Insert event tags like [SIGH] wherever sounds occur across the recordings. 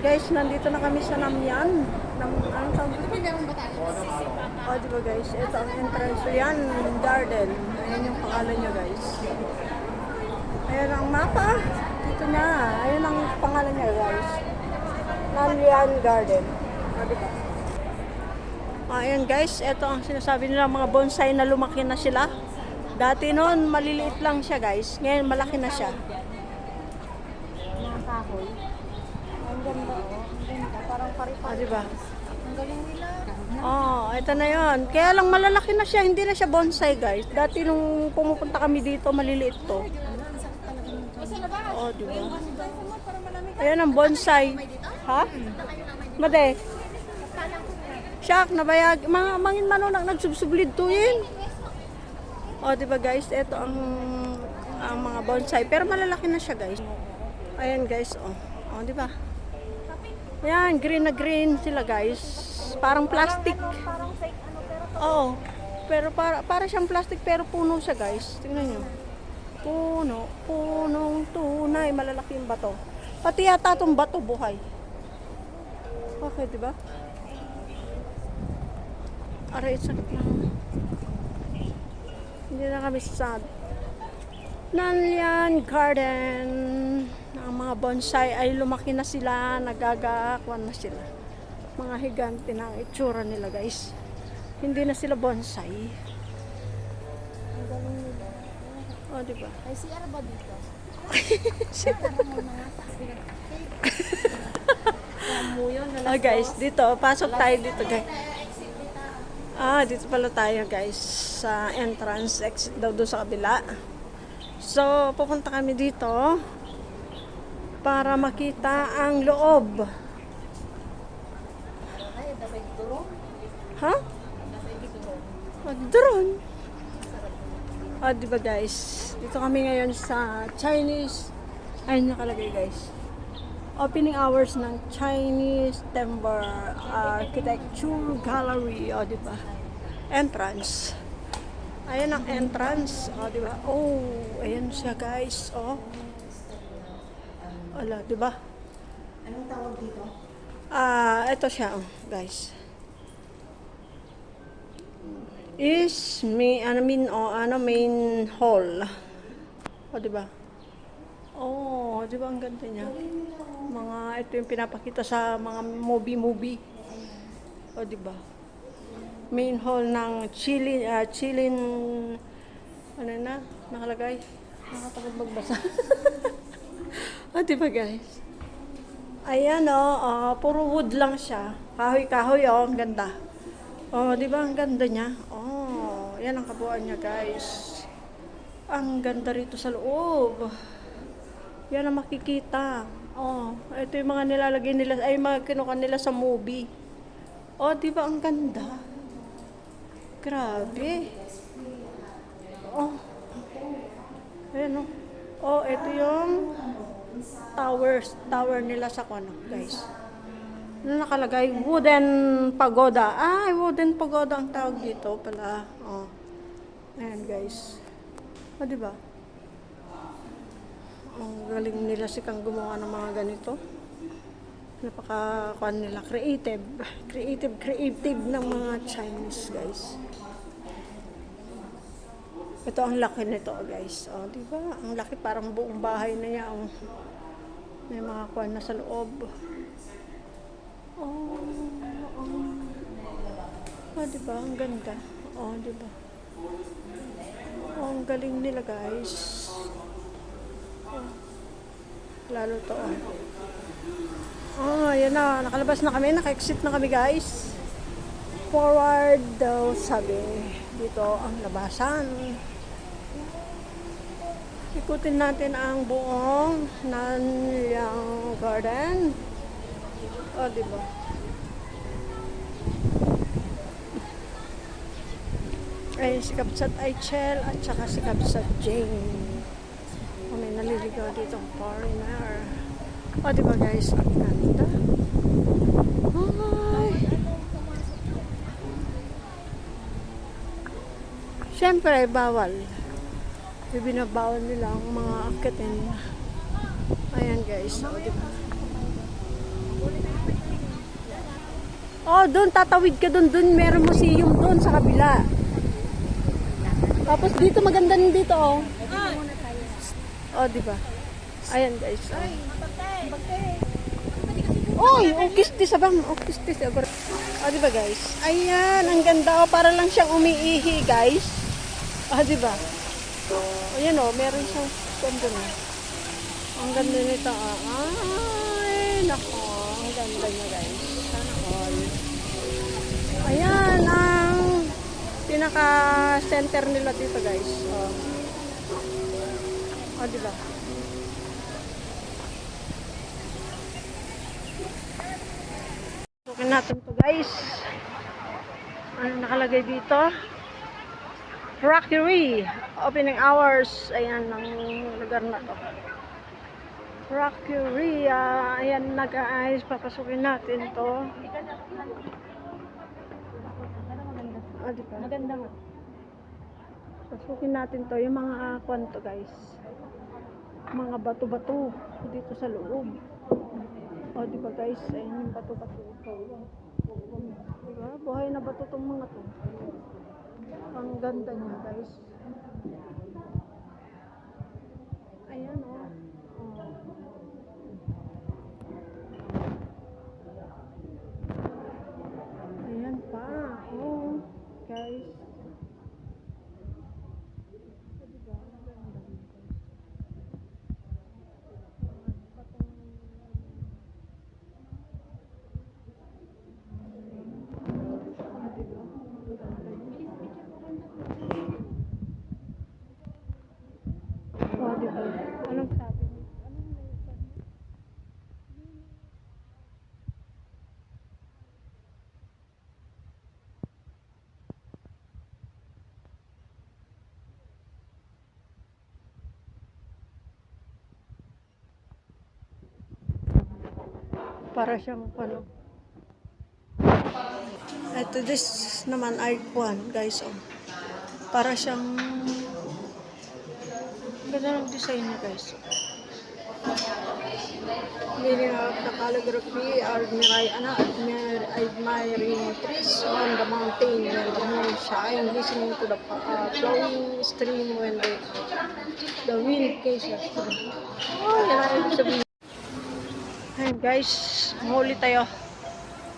Guys, nandito na kami sa Namyan. Nam, anong tawag dito? O, di ba guys? Ito ang entrance. Yan, garden. Ayan yung pangalan niya guys. Ayan ang mapa. Dito na. Ayan ang pangalan niya guys. Namyan Garden. O, di ba? Ayan guys, ito ang sinasabi nila mga bonsai na lumaki na sila. Dati noon, maliliit lang siya guys. Ngayon, malaki na siya. Mga kahoy. Ang ganda oh. Ang ganda. Parang O, pare-pare. di ba? Ang galing nila. Oh, ito na yon. Kaya lang malalaki na siya, hindi na siya bonsai, guys. Dati nung pumupunta kami dito, maliliit to. Oh, di ba? Ayan ang bonsai. Ha? Made. Siyak, nabayag. Mga mangin manunang nagsubsublid to yun. Oh, di ba guys? Ito ang ang mga bonsai. Pero malalaki na siya, guys. Ayan, guys. Oh, oh di ba? Ayan, green na green sila, guys. Parang plastic. Parang fake ano pero Oo. Pero para, para siyang plastic pero puno siya guys. Tingnan nyo. Puno. Punong tunay. Malalaki yung bato. Pati yata itong bato buhay. Okay, di ba? Aray, sakit lang. Hindi na kami sa Nalyan Garden. Bonsai ay lumaki na sila, nagagakwan na sila. Mga higante na ang itsura nila guys. Hindi na sila bonsai. ang galing nila. O, di ba? Ay, CR ba dito? Ah, [LAUGHS] guys, dito, pasok tayo dito, guys. Ah, dito pala tayo, guys, sa entrance, exit daw doon sa kabila. So, pupunta kami dito para makita ang loob. Ha? Mag-drone. Ah, di ba guys? Dito kami ngayon sa Chinese. Ayun nakalagay guys. Opening hours ng Chinese Timber Architecture Gallery. O, di ba? Entrance. Ayan ang entrance. O, di ba? Oh, ayan siya guys. O. Wala, di ba? Anong tawag dito? Ah, ito siya, oh, guys. Is may ano mean oh, ano main hall. O, di ba? Oh, di ba ang ganda niya? Mga ito yung pinapakita sa mga movie-movie. O, di ba? Main hall ng Chilin ah Chilin ano na nakalagay? Nakatagod magbasa. [LAUGHS] o, [LAUGHS] di ba guys? Ayan o, oh, puro wood lang siya. Kahoy-kahoy oh, ang ganda. Oh, di ba ang ganda niya? Oh, yan ang kabuuan niya, guys. Ang ganda rito sa loob. Yan ang makikita. Oh, ito yung mga nilalagay nila, ay mga kinuha nila sa movie. Oh, di ba ang ganda? Grabe. Oh. Ayan oh. Oh, ito yung towers, tower nila sa kuno, guys. Ano nakalagay? Wooden pagoda. Ah, wooden pagoda ang tawag dito pala. Oh. Ayan, guys. O, di ba? Ang galing nila si kang gumawa ng mga ganito. Napaka kuan nila creative. [LAUGHS] Creative, creative ng mga Chinese, guys. Ito ang laki nito, guys. O, di ba? Ang laki parang buong bahay na yan. oh. May mga kuan na sa loob. Oh, oh. Oh, di ba? Ang ganda. Oh, di ba? Oh, ang galing nila, guys. Oh. Lalo to, oh. Oh, ayan na. Nakalabas na kami. Naka-exit na kami, guys. Forward daw, sabi. Dito ang labasan. Ikutin natin ang buong Nanyang Garden. O, di ba? Ay, si Kapsat Aichel at saka si Kapsat Jane. O, may naliligaw dito ang foreigner. O, di ba guys? Ang ganda. Ay. Siyempre, bawal. Ibinabawal nila ang mga akitin. Ayan guys. O, di ba? Oh, doon, tatawid ka doon. Doon, meron museum doon sa kabila. Tapos dito, maganda din dito, oh. Oh, di ba? Ayan, guys. Oh. Oy, ukis sa bang, ukis sa bang. Oh, di ba, guys? Ayan, ang ganda, oh. Para lang siyang umiihi, guys. Ah, di ba? Oh, ayan, oh. Meron siyang, ganda na. Ang ganda nito, ah. Ay, nako. Ang ganda niya, guys. Sana all. Ayan, ang pinaka-center nila dito, guys. Oh. Oh, di ba? Tukin natin to, guys. Ano nakalagay dito? Rockery. Opening hours. Ayan, ang lugar na to. Rockery. ah, ayan, nag-aayos. Papasukin natin to. Ah, di ba? Maganda nga. Pasukin natin to, yung mga uh, kwanto guys. Mga bato-bato dito sa loob. O, di ba guys? Ayun yung bato-bato. Di ba? Buhay na bato tong mga to. Ang ganda niya guys. Ayan o. Oh. Ayan pa. Oh, guys. Para siyang ano. Ito this naman ay one guys oh. Para siyang ganda ng design niya guys. Meaning of the calligraphy are admiring, ano, admir, admiring trees on the mountain when the moon shine, listening to the uh, flowing stream when the, the wind cases. Oh, yan ang sabihin. Ayun guys, mahuli tayo.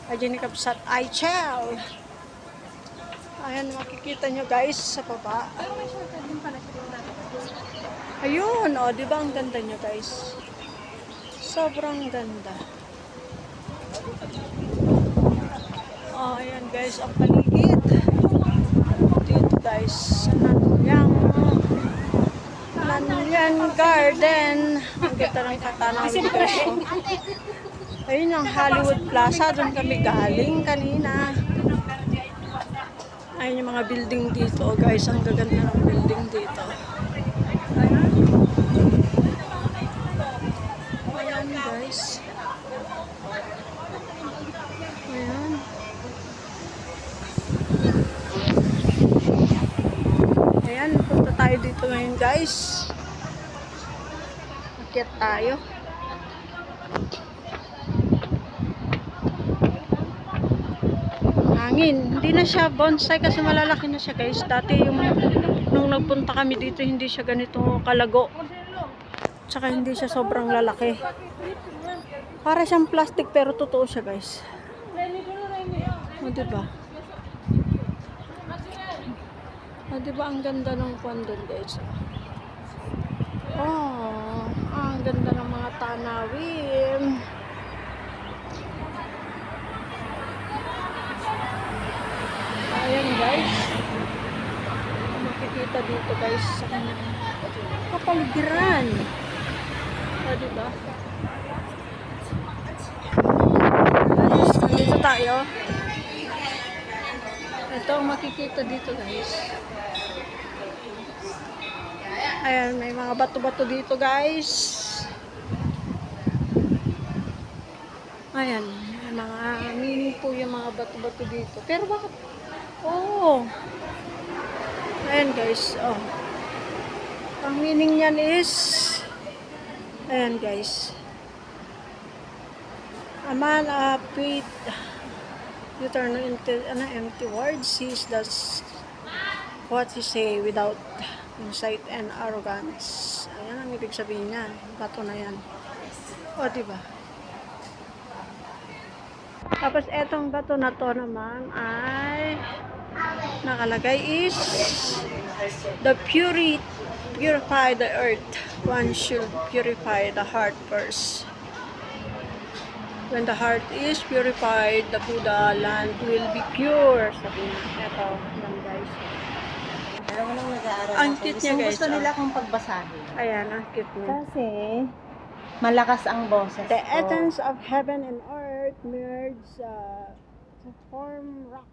Ayan ni Kapsat Aichel. Ayan, makikita nyo guys sa baba. Ayun, oh, di ba ang ganda nyo guys? Sobrang ganda. Oh, ayan guys, ang paligid. Dito guys, sa Nanyang Nanyang Garden. Ang ganda ng katanawin. Ayun ang Hollywood Plaza. Doon kami galing kanina. Ayun yung mga building dito, oh, guys. Ang gaganda ng building dito. Ayan, guys. Ayan. Ayan, punta tayo dito ngayon, guys. Akyat tayo. hangin. Hindi na siya bonsai kasi malalaki na siya guys. Dati yung nung nagpunta kami dito hindi siya ganito kalago. Tsaka hindi siya sobrang lalaki. Para siyang plastic pero totoo siya guys. O diba? O diba ang ganda ng kwan doon guys. Oh, ang ganda ng mga tanawin. Ayan guys. Makikita dito guys sa kapaligiran. O, diba? Dito tayo. Ito ang makikita dito guys. Ayan, may mga bato-bato dito guys. Ayan, mga meaning po yung mga bato-bato dito. Pero bakit Oh. Ayan guys, oh. Ang meaning niyan is ayan guys. A man of faith turn into ano, empty words. Sees that's what he say without insight and arrogance. Ayan ang ibig sabihin niyan. Bato na yan. O, diba? Tapos etong bato na to naman ay nakalagay is the puri purify the earth. One should purify the heart first. When the heart is purified, the Buddha land will be pure. Sabi niya. Ito. Alam mo nang nag-aaral Ang ako. cute Gusto, niya, guys, gusto oh. nila akong pagbasahin. Ayan, ang cute niya. Kasi, malakas ang boses The ko. essence of heaven and earth merged uh, to form rock.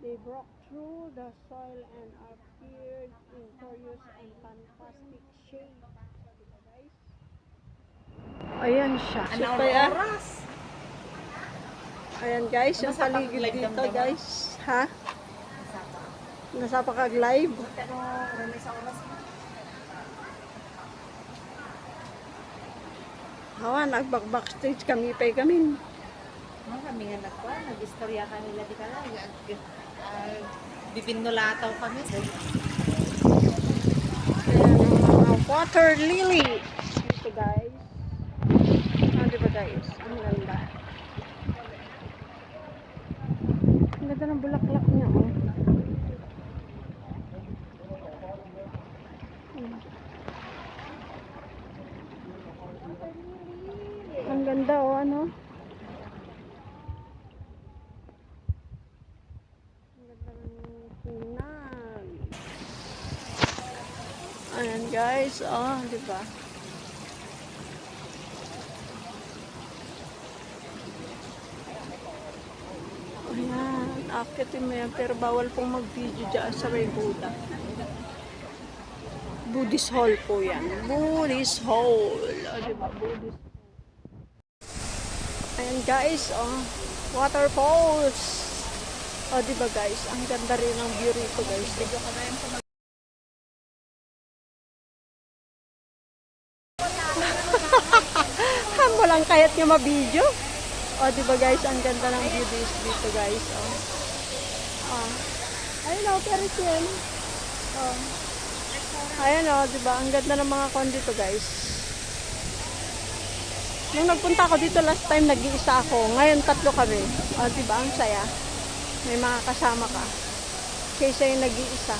They broke through the soil and appeared in curious and fantastic shape. Ayan siya. Ano ang oras? ayan guys, yung Nasa paligid dito guys. Ha? Marami sa oras. Hawa, nagbak-backstage kami pa kami. Mga kami nga nagpa, nag-istorya kanila di ka lang. Uh, bibinulataw kami. Mga water lily. Dito guys. Ah, di ba guys? Ang ganda. Ang ganda ng bulaklak niya, oh. Ganda, oh, ano? Ganda ng tingnan. Ayan guys, oh, di ba? Ayan, akitin mo yan, pero bawal pong mag-video dyan sa may Buddha. Buddhist hall po yan. Buddhist hall. O, di ba? Buddhist Ayan guys, oh, waterfalls. O, di ba guys? Ang ganda rin ng view rito guys. Video ka na yan [LAUGHS] sa Mo lang kahit nga ma-video. O, di ba guys, ang ganda ng view dito guys. O. Oh. Ayun o, pero yan. O. Ayan o, di ba? Ang ganda ng mga kon dito guys. Nung nagpunta ako dito last time, nag-iisa ako. Ngayon, tatlo kami. O, di ba? Ang saya. May mga kasama ka. Kaysa yung nag-iisa.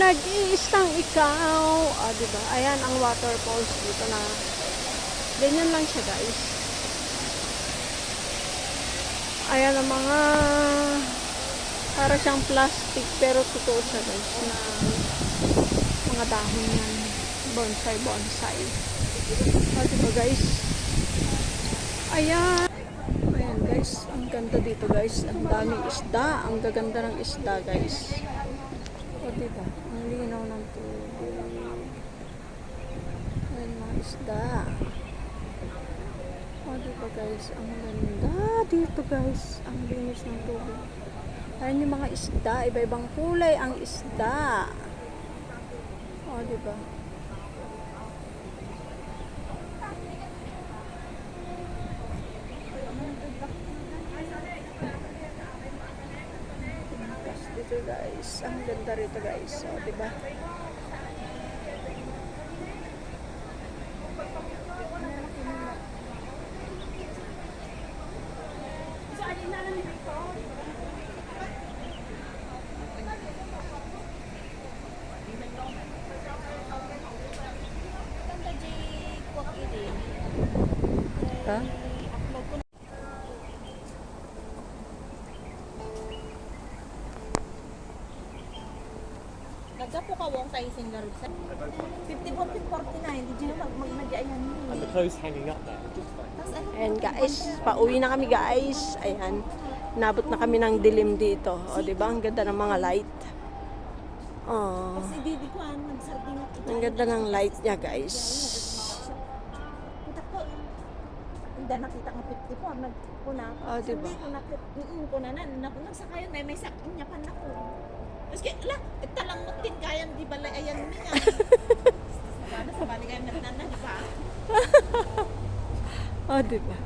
Nag-iisang ikaw. O, di ba? Ayan ang waterfalls dito na Ganyan lang siya, guys. Ayan ang mga para siyang plastic pero totoo siya, guys, na mga dahon yan. Bonsai, bonsai. O, diba, guys? Ayan. Ayan, guys. Ang ganda dito, guys. Ang daming isda. Ang gaganda ng isda, guys. O, diba? Ang linaw ng tubig. Ayan, mga isda. O, diba guys, ang ganda dito guys. Ang linis ng tubig. Ayan yung mga isda. Iba-ibang kulay ang isda. O, diba? Tapos dito guys. Ang ganda rito guys. O, diba? Ha? Nagkapo ka wong tayo sing laro sa 50 49 di na mag magnagiayan And the clothes hanging up there. Ayan guys, pauwi na kami guys. Ayan, nabot na kami ng dilim dito. O, di ba? Ang ganda ng mga light. Oh, si Didi ko an nagsarding ako. ang ganda ng light niya guys. Kita ko. Hindi nakita ko 54 nagpuna. Ah, diba? Hindi ko nakit. Mm ko na na nagsakayon may may sakit niya pan ako. Tapos Maski, ala, talang magtin kayan, di ba, ayan mo nga. [LAUGHS] sa bali kayo nagtanda, di ba? oh, di ba?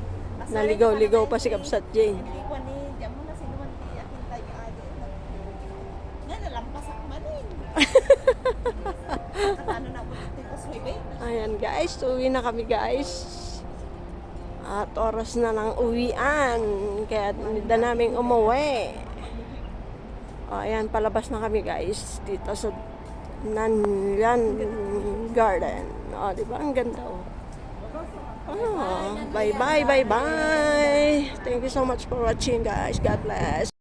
Ah, Naligaw-ligaw pa si Kapsat Jane. Hindi ko na sinuman ti akin tayo agad. Nga nalampas ang manin. Eh. [LAUGHS] Katano na ako natin usway? Ayan guys, uwi na kami guys. At oras na ng uwian. Kaya da naming umuwi. O, ayan, palabas na kami guys. Dito sa Nanyan Garden. O, di ba? Ang ganda oh. Oh, bye bye, bye bye. Thank you so much for watching guys. God bless.